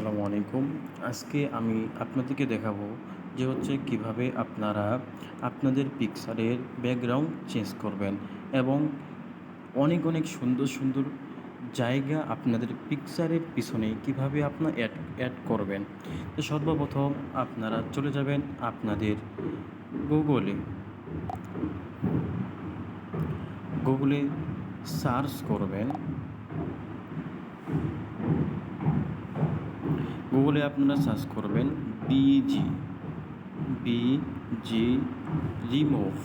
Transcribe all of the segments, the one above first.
আসসালামু আলাইকুম। আজকে আমি আপনাদেরকে দেখাবো যে হচ্ছে কীভাবে আপনারা আপনাদের পিকচারের ব্যাকগ্রাউন্ড চেঞ্জ করবেন এবং অনেক অনেক সুন্দর সুন্দর জায়গা আপনাদের পিকচারের পিছনে কীভাবে আপনার অ্যাড অ্যাড করবেন। তো সর্বপ্রথম আপনারা চলে যাবেন আপনাদের গুগলে। গুগলে সার্চ করবেন। গুগলে আপনারা সার্চ করবেন বিজি বিজি রিমুভ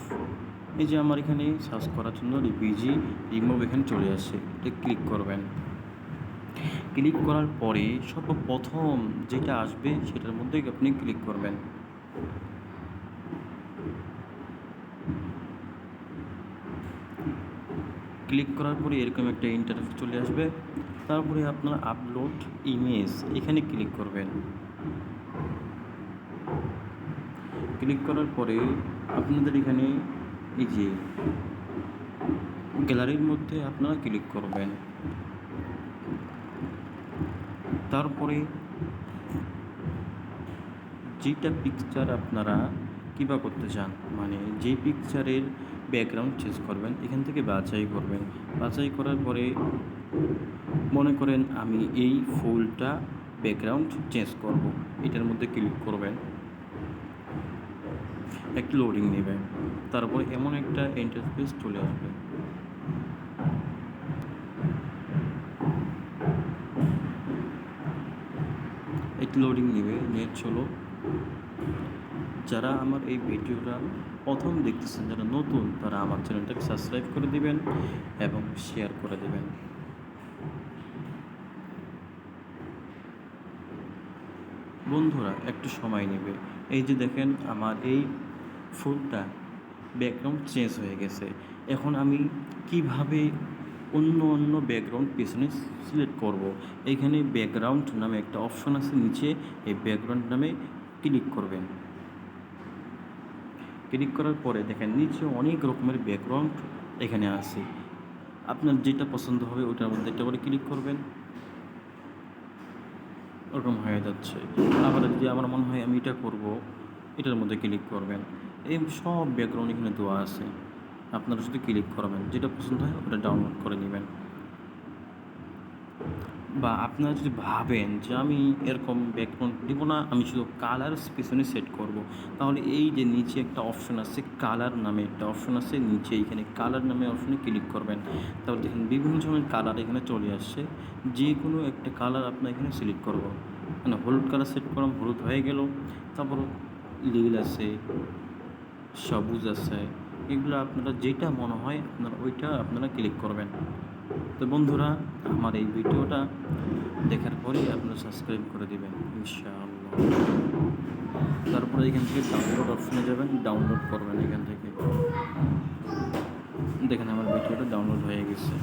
এই যে আমার এখানে সার্চ করার জন্য বিজি রিমুভ এখানে চলে আসছে। এটা ক্লিক করবেন। ক্লিক করার পরে সর্বপ্রথম যেটা আসবে সেটার মধ্যে আপনি ক্লিক করবেন। ক্লিক করার পরে এরকম একটা ইন্টারফেস চলে আসবে। তারপরে আপনার আপলোড ইমেজ এখানে ক্লিক করবেন। ক্লিক করার পরে আপনাদের এখানে এই যে গ্যালারির মধ্যে আপনারা ক্লিক করবেন। তারপরে যেটা পিকচার আপনারা কীবা করতে চান মানে যে পিকচারের ব্যাকগ্রাউন্ড চেঞ্জ করবেন, এখান থেকে বাছাই করবেন। বাছাই করার পরে মনে করেন আমি এই ফুলটা ব্যাকগ্রাউন্ড চেঞ্জ করব। এটার মধ্যে ক্লিক করবেন। একটু লোডিং নেবেন। তারপর এমন একটা ইন্টারফেস চলে আসবে। একটু লোডিং নেবে, নেট চলো। যারা আমার এই ভিডিওটা প্রথম দেখতেছেন, যারা নতুন, তারা আমার চ্যানেলটাকে সাবস্ক্রাইব করে দিবেন এবং শেয়ার করে দেবেন। বন্ধুরা, একটু সময় নেবে। এই যে দেখেন, আমার এই ফুলটা ব্যাকগ্রাউন্ড চেঞ্জ হয়ে গেছে। এখন আমি কীভাবে অন্য অন্য ব্যাকগ্রাউন্ড পিছনে সিলেক্ট করব। এখানে ব্যাকগ্রাউন্ড নামে একটা অপশন আছে, নিচে এই ব্যাকগ্রাউন্ড নামে ক্লিক করবেন। ক্লিক করার পরে দেখেন নিচে অনেক রকমের ব্যাকগ্রাউন্ড এখানে আছে। আপনার যেটা পছন্দ হবে ওটার মধ্যে একটা করে ক্লিক করবেন। ওরকম হয়ে যাচ্ছে। আবার যদি আমার মনে হয় আমি এটা করব, এটার মধ্যে ক্লিক করবেন। এই সব ব্যাকগ্রাউন্ড এখানে দেওয়া আছে। আপনারা শুধু ক্লিক করবেন। যেটা পছন্দ হয় ওটা ডাউনলোড করে নেবেন। বা আপনারা যদি ভাবেন যে আমি এরকম ব্যাকগ্রাউন্ড দিব না, আমি শুধু কালার পিছনে সেট করব, তাহলে এই যে নিচে একটা অপশন আছে কালার নামে, একটা অপশন আছে নিচে এখানে কালার নামে অপশনে ক্লিক করবেন। তারপর দেখেন বিভিন্ন ধরনের কালার এখানে চলে আসছে যে কোনো একটা কালার আপনার এখানে সিলেক্ট করব। মানে হলুদ কালার সেট করলাম, হলুদ হয়ে গেল, তারপর নীল আছে, সবুজ আছে, এগুলো আপনারা যেটা মনে হয় আপনারা ওইটা আপনারা ক্লিক করবেন। তো বন্ধুরা, আমার এই ভিডিওটা দেখার পরেই আপনারা সাবস্ক্রাইব করে দেবেন, ইনশাআল্লাহ। তারপরে এখান থেকে ডাউনলোড অপশনে যাবেন ডাউনলোড করবেন এখান থেকে। দেখেন আমার ভিডিওটা ডাউনলোড হয়ে গেছে।